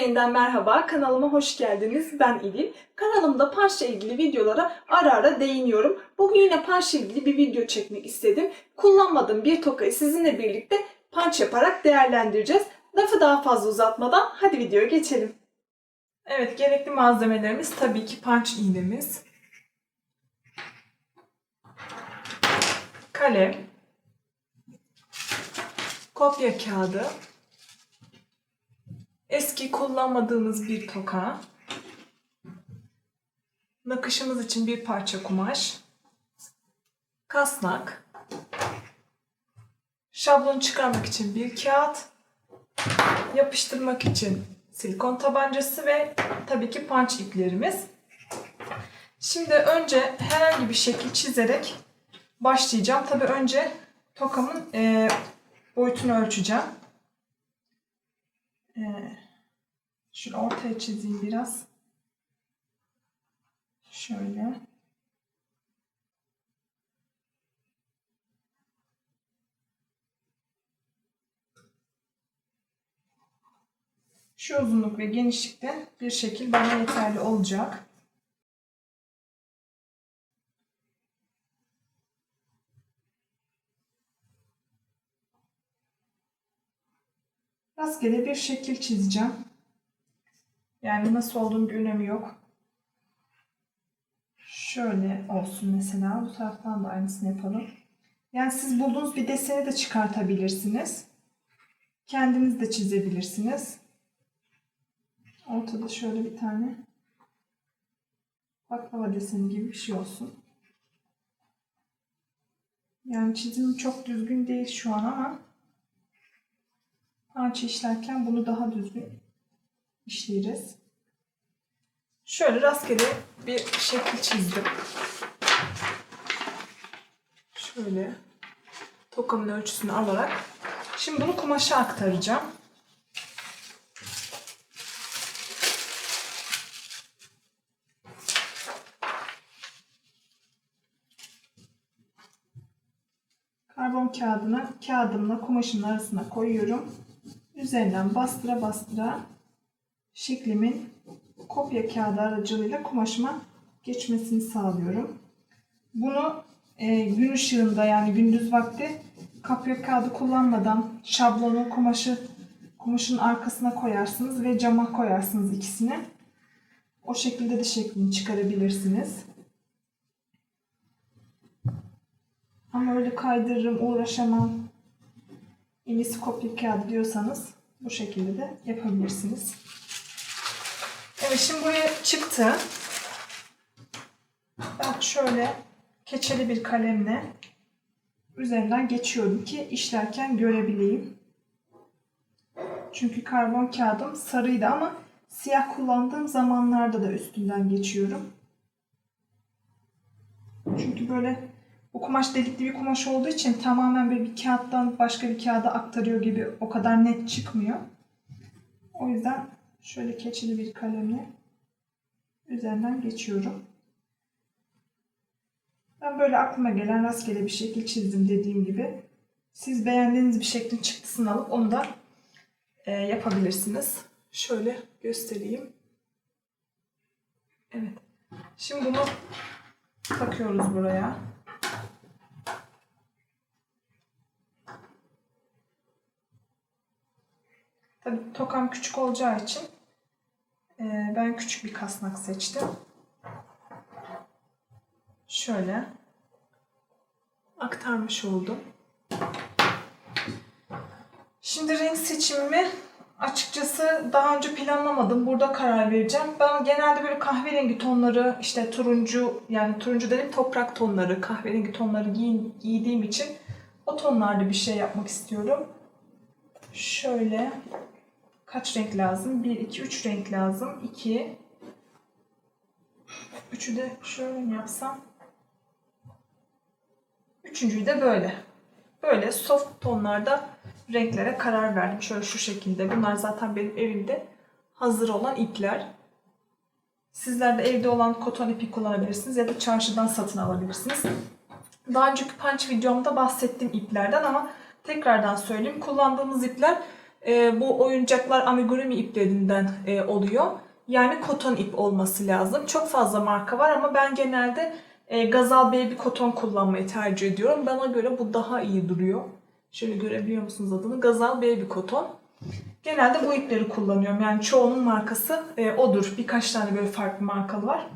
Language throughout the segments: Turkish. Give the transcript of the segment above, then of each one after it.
yeniden merhaba. Kanalıma hoş geldiniz. Ben İdil. Kanalımda parça ilgili videolara ara ara değiniyorum. Bugün yine parça ilgili bir video çekmek istedim. Kullanmadığım bir tokayı sizinle birlikte punch yaparak değerlendireceğiz. Lafı daha fazla uzatmadan hadi videoya geçelim. Evet, gerekli malzemelerimiz tabii ki punch iğnemiz. Kalem. Kopya kağıdı. Eski kullanmadığımız bir toka. Nakışımız için bir parça kumaş. Kasnak. Şablon çıkarmak için bir kağıt. Yapıştırmak için silikon tabancası ve tabii ki punch iplerimiz. Şimdi önce herhangi bir şekil çizerek başlayacağım. Tabii önce tokamın eee, boyutunu ölçeceğim. Ee, şunu ortaya çizeyim biraz. Şöyle. Şu uzunluk ve genişlikte bir şekil bana yeterli olacak. Rastgele bir şekil çizeceğim. Yani nasıl olduğunun bir önemi yok. Şöyle olsun mesela. Bu taraftan da aynısını yapalım. Yani siz bulduğunuz bir deseni de çıkartabilirsiniz. Kendiniz de çizebilirsiniz. Ortada şöyle bir tane baklava deseni gibi bir şey olsun. Yani çizimim çok düzgün değil şu an ama Parça işlerken bunu daha düzgün işleyeceğiz. Şöyle rastgele bir şekil çizdim. Şöyle tokamın ölçüsünü alarak. Şimdi bunu kumaşa aktaracağım. Karbon kağıdını kağıdımla kumaşın arasına koyuyorum. Üzerinden bastıra bastıra şeklimin kopya kağıdı aracılığıyla kumaşıma geçmesini sağlıyorum. Bunu e, gün ışığında yani gündüz vakti kopya kağıdı kullanmadan şablonu kumaşı kumaşın arkasına koyarsınız ve cama koyarsınız ikisini. O şekilde de şeklini çıkarabilirsiniz. Ama öyle kaydırırım, uğraşamam, en iyisi kopya kağıdı diyorsanız bu şekilde de yapabilirsiniz. Şimdi buraya çıktı. Ben şöyle keçeli bir kalemle üzerinden geçiyorum ki işlerken görebileyim. Çünkü karbon kağıdım sarıydı ama siyah kullandığım zamanlarda da üstünden geçiyorum. Çünkü böyle bu kumaş delikli bir kumaş olduğu için tamamen böyle bir kağıttan başka bir kağıda aktarıyor gibi o kadar net çıkmıyor. O yüzden şöyle keçeli bir kalemle üzerinden geçiyorum. Ben böyle aklıma gelen rastgele bir şekil çizdim dediğim gibi. Siz beğendiğiniz bir şeklin çıktısını alıp onu da e, yapabilirsiniz. Şöyle göstereyim. Evet. Şimdi bunu takıyoruz buraya. Tabii tokam küçük olacağı için e, ben küçük bir kasnak seçtim. Şöyle aktarmış oldum. Şimdi renk seçimimi açıkçası daha önce planlamadım. Burada karar vereceğim. Ben genelde böyle kahverengi tonları, işte turuncu, yani turuncu dedim toprak tonları, kahverengi tonları giyin, giydiğim için o tonlarda bir şey yapmak istiyorum. Şöyle kaç renk lazım? 1, 2, 3 renk lazım. 2 Üçü de şöyle mi yapsam? Üçüncüyü de böyle. Böyle soft tonlarda renklere karar verdim. Şöyle şu şekilde. Bunlar zaten benim evimde hazır olan ipler. Sizler de evde olan koton ipi kullanabilirsiniz ya da çarşıdan satın alabilirsiniz. Daha önceki punch videomda bahsettiğim iplerden ama tekrardan söyleyeyim. Kullandığımız ipler e, bu oyuncaklar amigurumi iplerinden e, oluyor. Yani koton ip olması lazım. Çok fazla marka var ama ben genelde e, Gazal Baby koton kullanmayı tercih ediyorum. Bana göre bu daha iyi duruyor. Şöyle görebiliyor musunuz adını? Gazal Baby koton. Genelde bu ipleri kullanıyorum. Yani çoğunun markası e, odur. Birkaç tane böyle farklı markalı var.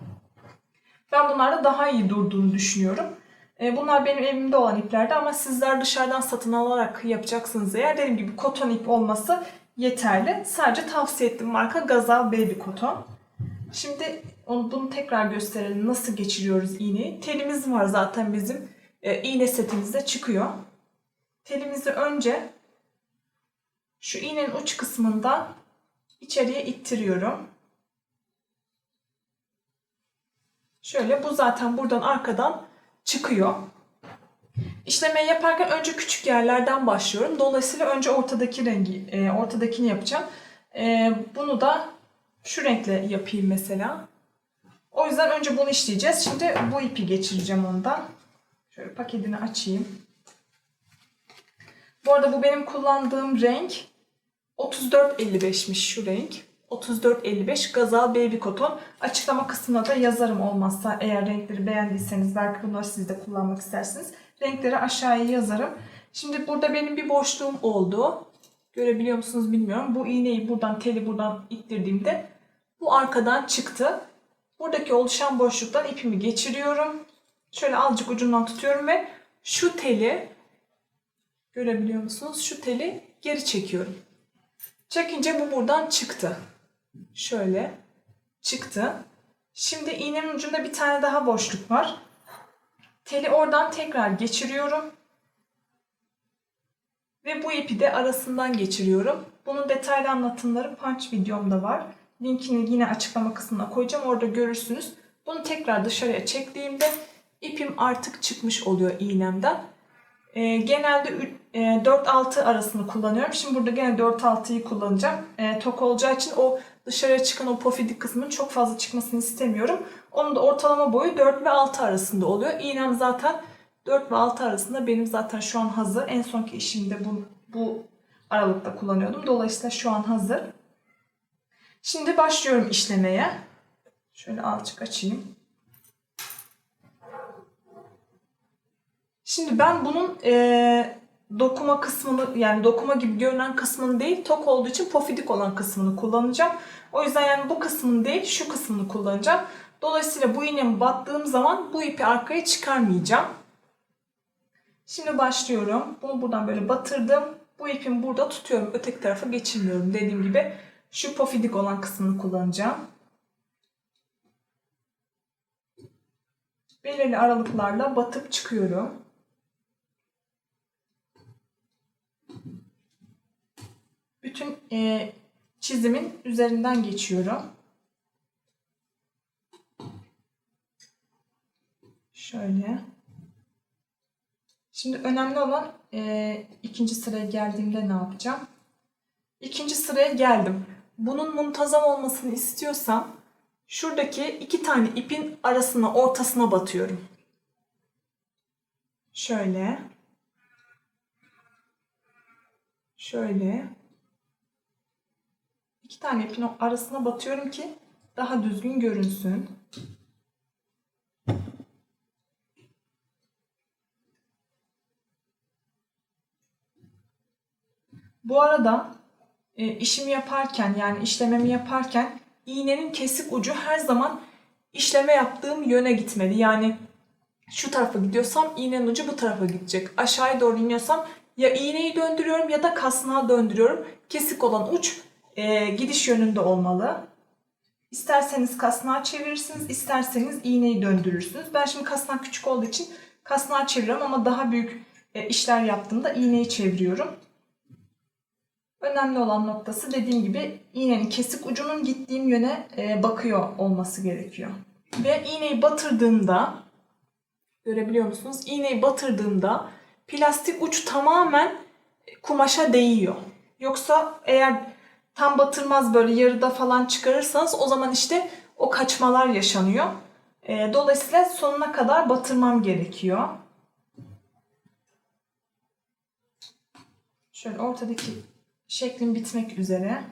Ben bunlarda daha iyi durduğunu düşünüyorum. E, bunlar benim evimde olan iplerdi ama sizler dışarıdan satın alarak yapacaksınız eğer dediğim gibi koton ip olması yeterli. Sadece tavsiye ettiğim marka Gazal Baby Koton. Şimdi onu, bunu tekrar gösterelim. Nasıl geçiriyoruz iğneyi? Telimiz var zaten bizim. E, iğne setimizde çıkıyor. Telimizi önce şu iğnenin uç kısmından içeriye ittiriyorum. Şöyle bu zaten buradan arkadan çıkıyor. İşlemeyi yaparken önce küçük yerlerden başlıyorum. Dolayısıyla önce ortadaki rengi, e, ortadakini yapacağım. E, bunu da şu renkle yapayım mesela. O yüzden önce bunu işleyeceğiz. Şimdi bu ipi geçireceğim ondan. Şöyle paketini açayım. Bu arada bu benim kullandığım renk 34.55'miş şu renk. 34.55 Gazal Baby Cotton. Açıklama kısmına da yazarım olmazsa eğer renkleri beğendiyseniz belki bunları siz de kullanmak istersiniz. Renkleri aşağıya yazarım. Şimdi burada benim bir boşluğum oldu. Görebiliyor musunuz bilmiyorum. Bu iğneyi buradan teli buradan ittirdiğimde bu arkadan çıktı. Buradaki oluşan boşluktan ipimi geçiriyorum. Şöyle azıcık ucundan tutuyorum ve şu teli görebiliyor musunuz? Şu teli geri çekiyorum. Çekince bu buradan çıktı. Şöyle çıktı. Şimdi iğnenin ucunda bir tane daha boşluk var. Teli oradan tekrar geçiriyorum. Ve bu ipi de arasından geçiriyorum. Bunun detaylı anlatımları punch videomda var. Linkini yine açıklama kısmına koyacağım. Orada görürsünüz. Bunu tekrar dışarıya çektiğimde ipim artık çıkmış oluyor iğnemden. E, genelde e, 4-6 arasını kullanıyorum. Şimdi burada gene 4-6'yı kullanacağım. E, tok olacağı için o dışarıya çıkan o pofidik kısmının çok fazla çıkmasını istemiyorum. Onun da ortalama boyu 4 ve 6 arasında oluyor. İğnem zaten 4 ve 6 arasında benim zaten şu an hazır. En sonki işimde bu, bu aralıkta kullanıyordum. Dolayısıyla şu an hazır. Şimdi başlıyorum işlemeye. Şöyle azıcık açayım. Şimdi ben bunun e, dokuma kısmını yani dokuma gibi görünen kısmını değil tok olduğu için pofidik olan kısmını kullanacağım. O yüzden yani bu kısmını değil şu kısmını kullanacağım. Dolayısıyla bu iğnemi battığım zaman bu ipi arkaya çıkarmayacağım. Şimdi başlıyorum. Bunu buradan böyle batırdım. Bu ipimi burada tutuyorum. Öteki tarafa geçirmiyorum. Dediğim gibi şu pofidik olan kısmını kullanacağım. Belirli aralıklarla batıp çıkıyorum. Bütün e, çizimin üzerinden geçiyorum. Şöyle. Şimdi önemli olan e, ikinci sıraya geldiğimde ne yapacağım? İkinci sıraya geldim. Bunun muntazam olmasını istiyorsam şuradaki iki tane ipin arasına, ortasına batıyorum. Şöyle. Şöyle. Tane ipin arasına batıyorum ki daha düzgün görünsün. Bu arada e, işimi yaparken yani işlememi yaparken iğnenin kesik ucu her zaman işleme yaptığım yöne gitmeli. Yani şu tarafa gidiyorsam iğnenin ucu bu tarafa gidecek. Aşağıya doğru iniyorsam ya iğneyi döndürüyorum ya da kasnağı döndürüyorum. Kesik olan uç e, gidiş yönünde olmalı. İsterseniz kasnağı çevirirsiniz, isterseniz iğneyi döndürürsünüz. Ben şimdi kasnak küçük olduğu için kasnağı çeviriyorum ama daha büyük e, işler yaptığımda iğneyi çeviriyorum. Önemli olan noktası dediğim gibi iğnenin kesik ucunun gittiğim yöne e, bakıyor olması gerekiyor. Ve iğneyi batırdığımda görebiliyor musunuz? İğneyi batırdığımda plastik uç tamamen kumaşa değiyor. Yoksa eğer tam batırmaz böyle yarıda falan çıkarırsanız o zaman işte o kaçmalar yaşanıyor. E, dolayısıyla sonuna kadar batırmam gerekiyor. Şöyle ortadaki Şeklim bitmek üzere.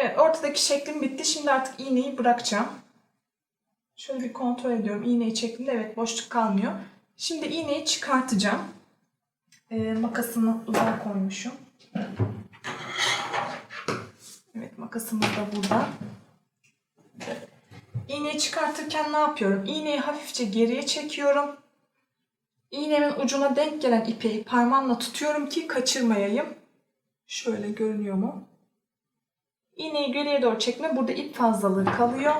Evet, ortadaki şeklim bitti. Şimdi artık iğneyi bırakacağım. Şöyle bir kontrol ediyorum. İğneyi çektiğimde evet boşluk kalmıyor. Şimdi iğneyi çıkartacağım. Ee, makasımı uzağa koymuşum. Evet makasımız da burada. İğneyi çıkartırken ne yapıyorum? İğneyi hafifçe geriye çekiyorum. İğnemin ucuna denk gelen ipi parmağımla tutuyorum ki kaçırmayayım. Şöyle görünüyor mu? İğneyi geriye doğru çekme. Burada ip fazlalığı kalıyor.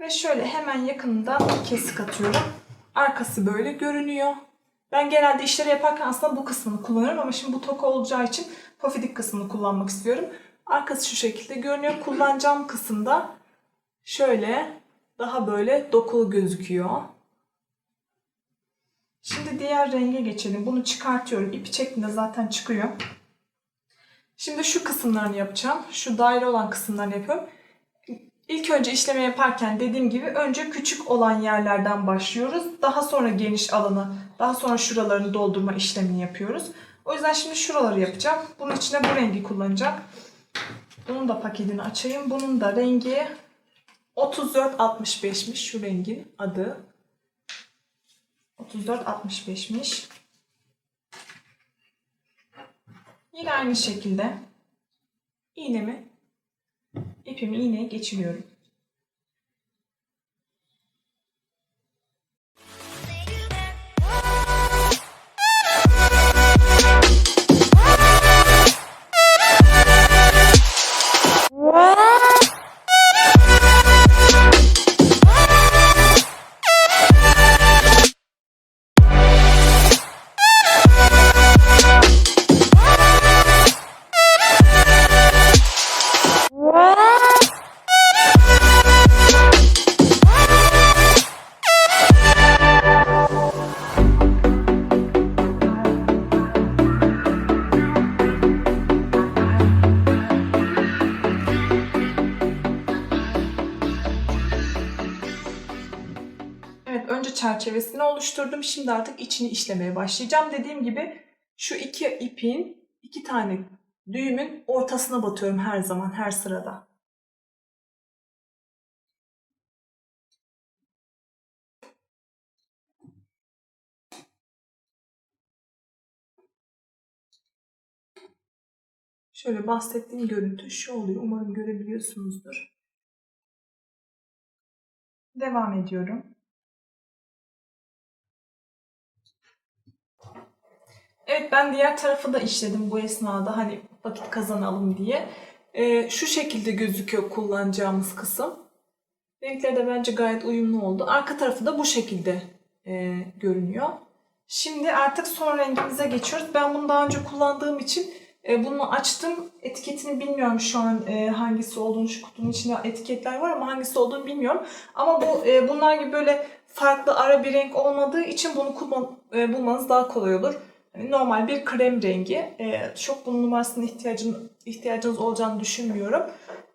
Ve şöyle hemen yakınında kesik atıyorum. Arkası böyle görünüyor. Ben genelde işleri yaparken aslında bu kısmını kullanıyorum ama şimdi bu toka olacağı için pofidik kısmını kullanmak istiyorum. Arkası şu şekilde görünüyor. Kullanacağım kısımda şöyle daha böyle dokulu gözüküyor. Şimdi diğer renge geçelim. Bunu çıkartıyorum. İpi çektiğinde zaten çıkıyor. Şimdi şu kısımlarını yapacağım. Şu daire olan kısımlarını yapıyorum. İlk önce işleme yaparken dediğim gibi önce küçük olan yerlerden başlıyoruz. Daha sonra geniş alanı, daha sonra şuralarını doldurma işlemini yapıyoruz. O yüzden şimdi şuraları yapacağım. Bunun içine bu rengi kullanacağım. Bunun da paketini açayım. Bunun da rengi 3465'miş şu rengin adı. 3465'miş. Yine aynı şekilde iğnemi ipimi iğneye geçiriyorum. Önce çerçevesini oluşturdum. Şimdi artık içini işlemeye başlayacağım. Dediğim gibi şu iki ipin iki tane düğümün ortasına batıyorum her zaman her sırada. Şöyle bahsettiğim görüntü şu oluyor. Umarım görebiliyorsunuzdur. Devam ediyorum. Evet ben diğer tarafı da işledim bu esnada hani vakit kazanalım diye. Ee, şu şekilde gözüküyor kullanacağımız kısım. Renkler de bence gayet uyumlu oldu. Arka tarafı da bu şekilde e, görünüyor. Şimdi artık son rengimize geçiyoruz. Ben bunu daha önce kullandığım için e, bunu açtım. Etiketini bilmiyorum şu an e, hangisi olduğunu. Şu kutunun içinde etiketler var ama hangisi olduğunu bilmiyorum. Ama bu e, bunlar gibi böyle farklı ara bir renk olmadığı için bunu kullan, e, bulmanız daha kolay olur. Yani normal bir krem rengi. E, çok bunun numarasına ihtiyacın, ihtiyacınız olacağını düşünmüyorum.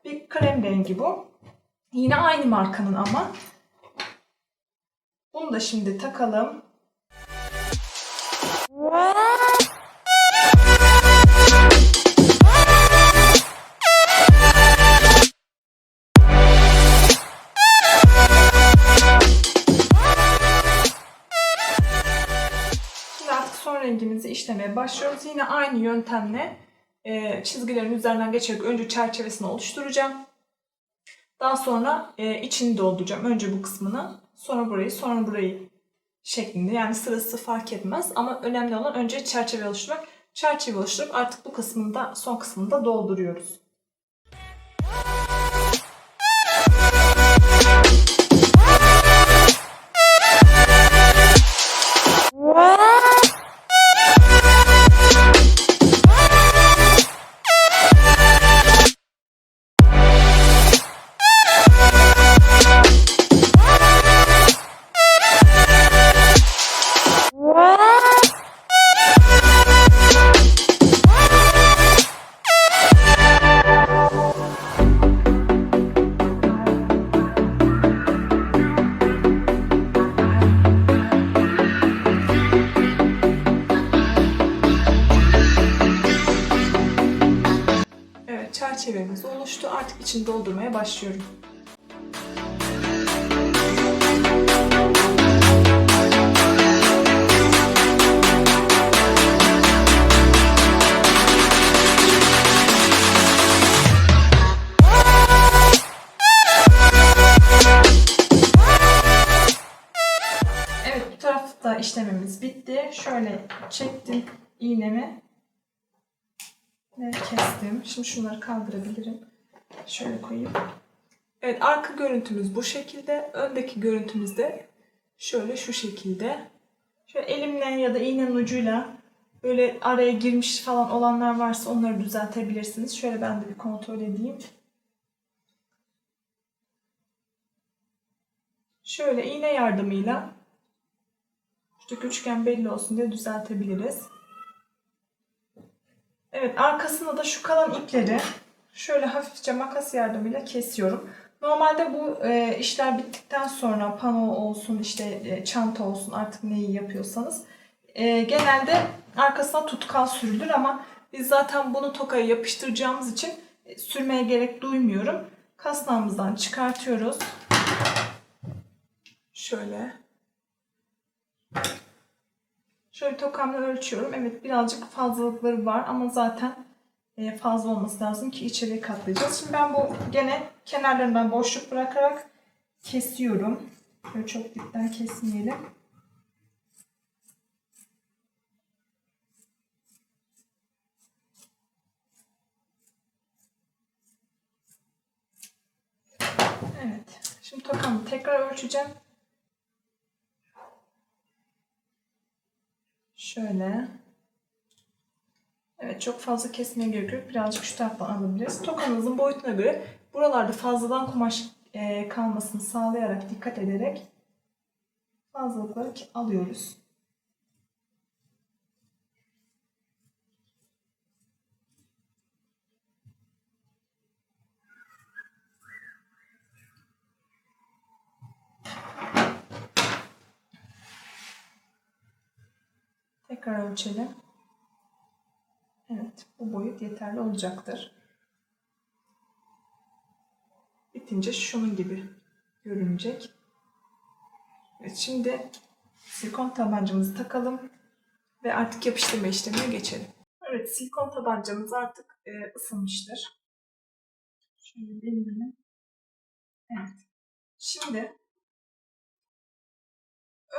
Bir krem rengi bu. Yine aynı markanın ama. Bunu da şimdi takalım. İşlemeye başlıyoruz. Yine aynı yöntemle e, çizgilerin üzerinden geçerek önce çerçevesini oluşturacağım. Daha sonra e, içini dolduracağım. Önce bu kısmını, sonra burayı, sonra burayı şeklinde. Yani sırası fark etmez ama önemli olan önce çerçeve oluşturmak. Çerçeve oluşturup artık bu kısmını da son kısmını da dolduruyoruz. Şöyle çektim iğnemi ve kestim. Şimdi şunları kaldırabilirim. Şöyle koyayım. Evet arka görüntümüz bu şekilde. Öndeki görüntümüz de şöyle şu şekilde. Şöyle elimle ya da iğnenin ucuyla böyle araya girmiş falan olanlar varsa onları düzeltebilirsiniz. Şöyle ben de bir kontrol edeyim. Şöyle iğne yardımıyla Şuradaki üçgen belli olsun diye düzeltebiliriz. Evet arkasında da şu kalan ipleri şöyle hafifçe makas yardımıyla kesiyorum. Normalde bu e, işler bittikten sonra pano olsun işte e, çanta olsun artık neyi yapıyorsanız e, genelde arkasına tutkal sürülür ama biz zaten bunu tokaya yapıştıracağımız için e, sürmeye gerek duymuyorum. Kasnağımızdan çıkartıyoruz. Şöyle. Şöyle tokamla ölçüyorum. Evet birazcık fazlalıkları var ama zaten e, fazla olması lazım ki içeriye katlayacağız. Şimdi ben bu gene kenarlarından boşluk bırakarak kesiyorum. Böyle çok dipten kesmeyelim. Evet. Şimdi tokamı tekrar ölçeceğim. Şöyle. Evet çok fazla kesmeye gerek yok. Birazcık şu taraftan alabiliriz. Tokanızın boyutuna göre buralarda fazladan kumaş e, kalmasını sağlayarak dikkat ederek fazlalıkları alıyoruz. Tekrar ölçelim. Evet, bu boyut yeterli olacaktır. Bitince şunun gibi görünecek. Evet, şimdi silikon tabancamızı takalım ve artık yapıştırma işlemine geçelim. Evet, silikon tabancamız artık e, ısınmıştır. Şöyle deneyelim. Evet. Şimdi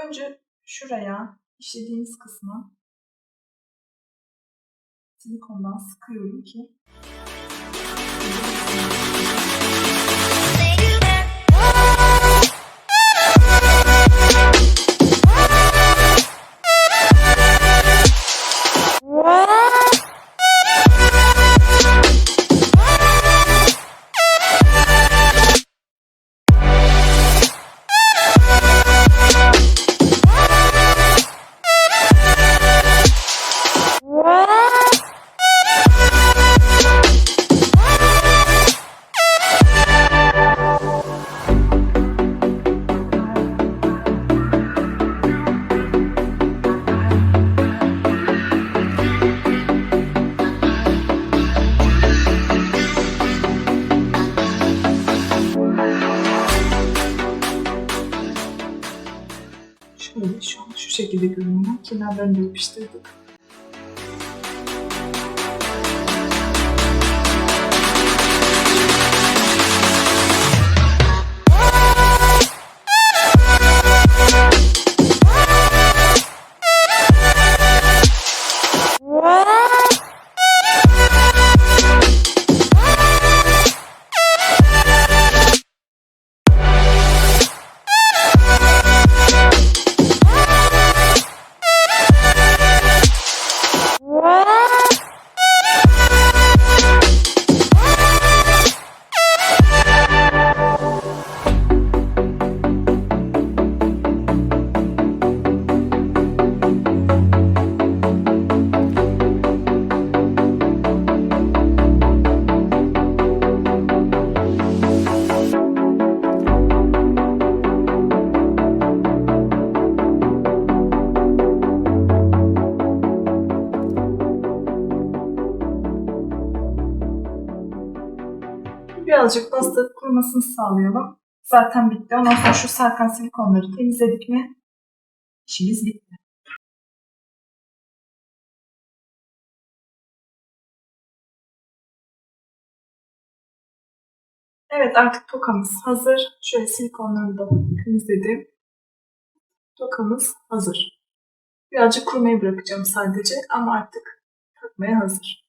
önce şuraya işlediğimiz kısmı silikondan sıkıyorum ki görünüyor. Kenarlarını kurumasını sağlayalım. Zaten bitti. Ondan sonra şu sarkan silikonları temizledik mi işimiz bitti. Evet artık tokamız hazır. Şöyle silikonları da temizledim. Tokamız hazır. Birazcık kurumaya bırakacağım sadece ama artık takmaya hazır.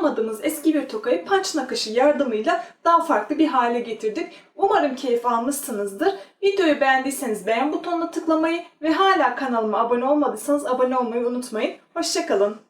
Kullanmadığımız eski bir tokayı punch nakışı yardımıyla daha farklı bir hale getirdik. Umarım keyif almışsınızdır. Videoyu beğendiyseniz beğen butonuna tıklamayı ve hala kanalıma abone olmadıysanız abone olmayı unutmayın. Hoşçakalın.